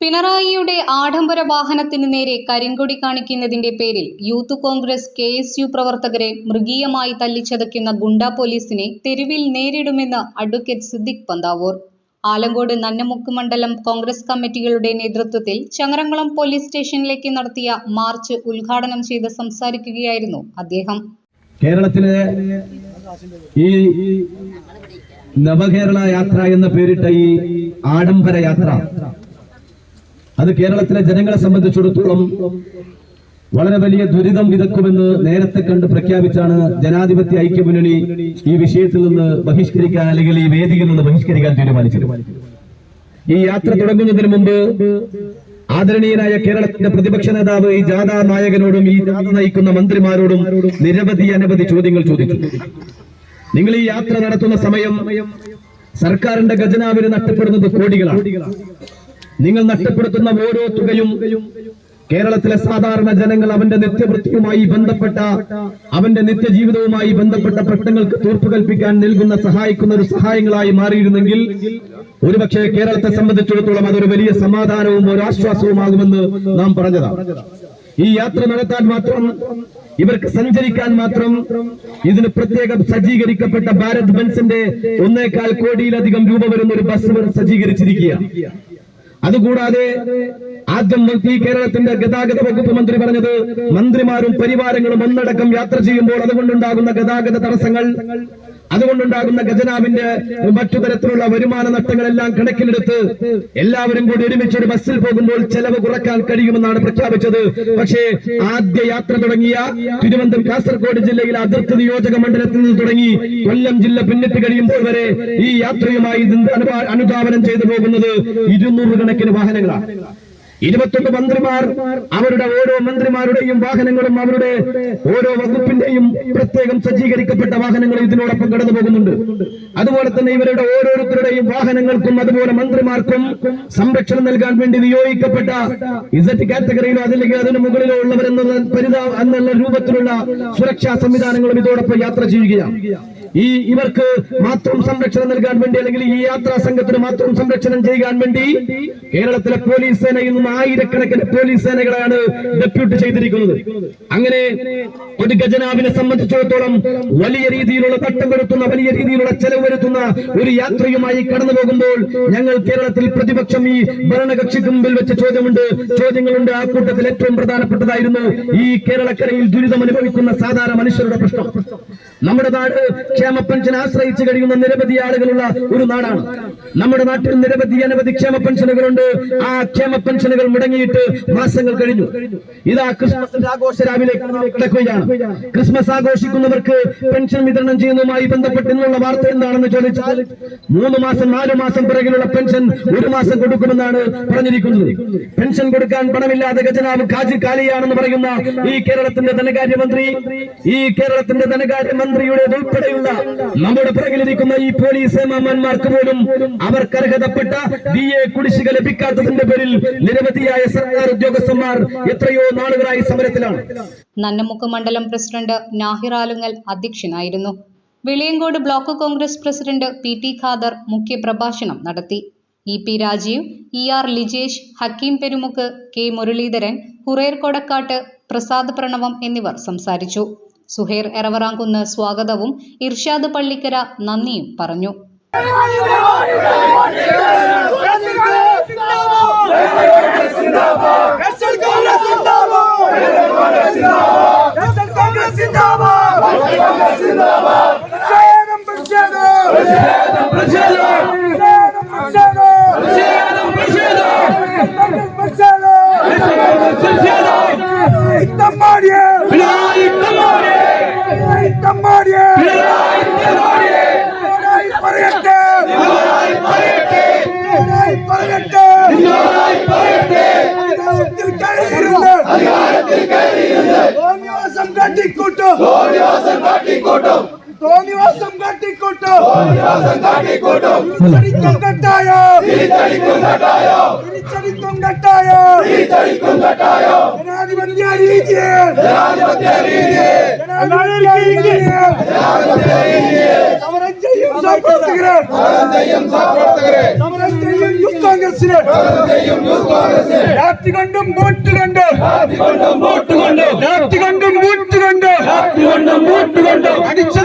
പിണറായിയുടെ ആഡംബര വാഹനത്തിന് നേരെ കരിങ്കൊടി കാണിക്കുന്നതിന്റെ പേരിൽ youth Congress K S U പ്രവർത്തകരെ മൃഗീയമായി തല്ലിച്ചതയ്ക്കുന്ന ഗുണ്ട പോലീസിനെ തെരുവിൽ നേരിടുമെന്ന് അഡ്വക്കേറ്റ് സിദ്ദിഖ് പന്താവൂർ. ആലങ്കോട് നന്നമുക്ക് മണ്ഡലം കോൺഗ്രസ് കമ്മിറ്റികളുടെ നേതൃത്വത്തിൽ ചങ്ങരംകുളം പോലീസ് സ്റ്റേഷനിലേക്ക് നടത്തിയ മാർച്ച് ഉദ്ഘാടനം ചെയ്ത് സംസാരിക്കുകയായിരുന്നു അദ്ദേഹം. കേരളത്തിലെ ഈ നവകേരള യാത്ര എന്ന് പേരിട്ട ഈ ആഡംബര യാത്ര അത് കേരളത്തിലെ ജനങ്ങളെ സംബന്ധിച്ചിടത്തോളം വളരെ വലിയ ദുരിതം വിതക്കുമെന്ന് നേരത്തെ കണ്ട് പ്രഖ്യാപിച്ചാണ് ജനാധിപത്യ ഐക്യമുന്നണി ഈ വിഷയത്തിൽ നിന്ന് ബഹിഷ്കരിക്കാൻ അല്ലെങ്കിൽ ഈ വേദിയിൽ നിന്ന് ബഹിഷ്കരിക്കാൻ തീരുമാനിച്ചത്. ഈ യാത്ര തുടങ്ങുന്നതിന് മുമ്പ് ആദരണീയനായ കേരളത്തിന്റെ പ്രതിപക്ഷ നേതാവ് ഈ ജാഥാ നായകനോടും ഈ ജാഥ നയിക്കുന്ന മന്ത്രിമാരോടും നിരവധി അനവധി ചോദ്യങ്ങൾ ചോദിച്ചു. നിങ്ങൾ ഈ യാത്ര നടത്തുന്ന സമയം സർക്കാരിന്റെ ഖജനാവിന് നഷ്ടപ്പെടുന്നത് കോടികളാണ്. നിങ്ങൾ നഷ്ടപ്പെടുത്തുന്ന ഓരോ തുകയും കേരളത്തിലെ സാധാരണ ജനങ്ങൾ അവന്റെ നിത്യവൃത്തിയുമായി ബന്ധപ്പെട്ട അവന്റെ നിത്യജീവിതവുമായി ബന്ധപ്പെട്ട പ്രശ്നങ്ങൾക്ക് തീർപ്പ് കൽപ്പിക്കാൻ നൽകുന്ന സഹായിക്കുന്ന ഒരു സഹായങ്ങളായി മാറിയിരുന്നെങ്കിൽ ഒരുപക്ഷെ കേരളത്തെ സംബന്ധിച്ചിടത്തോളം അതൊരു വലിയ സമാധാനവും ഒരു ആശ്വാസവുമാകുമെന്ന് നാം പറഞ്ഞതാണ് ഈ യാത്ര നടത്താൻ മാത്രം ഇവർക്ക് സഞ്ചരിക്കാൻ മാത്രം ഇതിന് പ്രത്യേകം സജ്ജീകരിക്കപ്പെട്ട ഭാരത് ബൻസിന്റെ ഒന്നേകാൽ കോടിയിലധികം രൂപ വരുന്ന ഒരു ബസ് സജ്ജീകരിച്ചിരിക്കുകയാണ് അതുകൂടാതെ ആദ്യം ഈ കേരളത്തിന്റെ ഗതാഗത വകുപ്പ് മന്ത്രി പറഞ്ഞത് മന്ത്രിമാരും പരിവാരങ്ങളും ഒന്നടക്കം യാത്ര ചെയ്യുമ്പോൾ അതുകൊണ്ടുണ്ടാകുന്ന ഗതാഗത തടസ്സങ്ങൾ അതുകൊണ്ടുണ്ടാകുന്ന ഖജനാവിന്റെ മറ്റു തരത്തിലുള്ള വരുമാന നഷ്ടങ്ങളെല്ലാം കണക്കിലെടുത്ത് എല്ലാവരും കൂടി ഒരുമിച്ച് ഒരു ബസ്സിൽ പോകുമ്പോൾ ചെലവ് കുറയ്ക്കാൻ കഴിയുമെന്നാണ് പ്രഖ്യാപിച്ചത്. പക്ഷേ ആദ്യ യാത്ര തുടങ്ങിയ തിരുവനന്തപുരം കാസർഗോഡ് ജില്ലയിലെ അതിർത്തി നിയോജക മണ്ഡലത്തിൽ നിന്ന് തുടങ്ങി കൊല്ലം ജില്ല പിന്നിട്ട് കഴിയുമ്പോൾ വരെ ഈ യാത്രയുമായി അനുധാപനം ചെയ്തു പോകുന്നത് ഇരുന്നൂറ് കണക്കിന് വാഹനങ്ങളാണ്. ഇരുപത്തൊന്ന് മന്ത്രിമാർ അവരുടെ ഓരോ മന്ത്രിമാരുടെയും വാഹനങ്ങളും അവരുടെ ഓരോ വകുപ്പിന്റെയും പ്രത്യേകം സജ്ജീകരിക്കപ്പെട്ട വാഹനങ്ങൾ ഇതിനോടൊപ്പം കടന്നു പോകുന്നുണ്ട്. അതുപോലെ തന്നെ ഇവരുടെ ഓരോരുത്തരുടെയും വാഹനങ്ങൾക്കും അതുപോലെ മന്ത്രിമാർക്കും സംരക്ഷണം നൽകാൻ വേണ്ടി നിയോഗിക്കപ്പെട്ട ഇസറ്റ് കാറ്റഗറിയിലോ അതല്ലെങ്കിൽ അതിന് മുകളിലോ ഉള്ളവരെന്നുള്ള പരിതാ എന്നുള്ള രൂപത്തിലുള്ള സുരക്ഷാ സംവിധാനങ്ങളും ഇതോടൊപ്പം യാത്ര ചെയ്യുകയാണ്. ഈ ഇവർക്ക് മാത്രം സംരക്ഷണം നൽകാൻ വേണ്ടി അല്ലെങ്കിൽ ഈ യാത്രാ സംഘത്തിന് മാത്രം സംരക്ഷണം ചെയ്യാൻ വേണ്ടി കേരളത്തിലെ പോലീസ് സേനയിൽ നിന്നും ആയിരക്കണക്കിന് പോലീസ് സേനകളാണ് ഡെപ്യൂട്ട് ചെയ്തിരിക്കുന്നത്. അങ്ങനെ ഒരു ഖജനാവിനെ സംബന്ധിച്ചിടത്തോളം വലിയ രീതിയിലുള്ള തട്ടം വരുത്തുന്ന വലിയ രീതിയിലുള്ള ചെലവ് വരുത്തുന്ന ഒരു യാത്രയുമായി കടന്നു പോകുമ്പോൾ ഞങ്ങൾ കേരളത്തിൽ പ്രതിപക്ഷം ഈ ഭരണകക്ഷിക്ക് മുമ്പിൽ വെച്ച ചോദ്യമുണ്ട്. ചോദ്യങ്ങളുണ്ട്. ആ കൂട്ടത്തിൽ ഏറ്റവും പ്രധാനപ്പെട്ടതായിരുന്നു ഈ കേരളക്കരയിൽ ദുരിതം അനുഭവിക്കുന്ന സാധാരണ മനുഷ്യരുടെ പ്രശ്നം. നമ്മുടെ നാട് ക്ഷേമ പെൻഷൻ ആശ്രയിച്ചു കഴിയുന്ന നിരവധി ആളുകളുള്ള ഒരു നാടാണ്. നമ്മുടെ നാട്ടിൽ നിരവധി അനവധി ക്ഷേമ പെൻഷനുകളുണ്ട് ആ ക്ഷേമ പെൻഷനുകൾ മുടങ്ങിയിട്ട് മാസങ്ങൾ കഴിഞ്ഞു. ഇതാ ക്രിസ്മസിന്റെ ആഘോഷ രാവിലെ കിടക്കുകയാണ്. ക്രിസ്മസ് ആഘോഷിക്കുന്നവർക്ക് പെൻഷൻ വിതരണം ചെയ്യുന്നതുമായി ബന്ധപ്പെട്ട് ഇന്നുള്ള വാർത്ത എന്താണെന്ന് ചോദിച്ചാൽ മൂന്ന് മാസം നാലു മാസം പിറകിലുള്ള പെൻഷൻ ഒരു മാസം കൊടുക്കുമെന്നാണ് പറഞ്ഞിരിക്കുന്നത്. പെൻഷൻ കൊടുക്കാൻ പണമില്ലാതെ ഖജനാവ് കാജി കാലിയാണെന്ന് പറയുന്ന ഈ കേരളത്തിന്റെ ധനകാര്യമന്ത്രി ഈ കേരളത്തിന്റെ ധനകാര്യമന്ത്രിയുടെ ഉൾപ്പെടെയുള്ള നമ്മുടെ പിറകിലിരിക്കുന്ന ഈ പോലീസ് മാമന്മാർക്ക് പോലും അവർക്ക് അർഹതപ്പെട്ട ഡി എ കുടിശ്ശിക ലഭിക്കാത്തതിന്റെ പേരിൽ നിരവധിയായ സർക്കാർ ഉദ്യോഗസ്ഥന്മാർ എത്രയോ നാളുകളായി സമരത്തിലാണ്. നന്നമുക്ക് മണ്ഡലം പ്രസിഡന്റ് നാഹിർ ആലുങ്ങൽ അധ്യക്ഷനായിരുന്നു. Viliyancode block Congress president P T Khader മുഖ്യപ്രഭാഷണം നടത്തി. E P Rajeev E R Lijesh Hakkim Perumukku K Muraleedharan Hurer Kodakkat Prasad Pranavam എന്നിവർ സംസാരിച്ചു. സുഹേർ എറവറാങ്കുന്ന് സ്വാഗതവും ഇർഷാദ് പള്ളിക്കര നന്ദിയും പറഞ്ഞു. അധികാരത്തിൽ കയറിയിരുന്ന് തോന്നിവാസം കാട്ടിക്കൂട്ടും. തോന്നിവാസം കാട്ടിക്കൂട്ടും. തിരിച്ചടിക്കും കട്ടായോ. തിരിച്ചടിക്കും കട്ടായം. ജനാധിപത്യ രീതിയെ ജനാധിപത്യ രീതിയെ സമരം ചെയ്യും സഹപ്രവർത്തകരെ. സമരം ചെയ്യും യൂത്ത് കോൺഗ്രസിന് രാത്രി കണ്ടും വോട്ട് കണ്ട് വോട്ട് കണ്ട് രാത്രി കണ്ടും വോട്ട് കണ്ട് വോട്ട് കണ്ട് അടിച്ച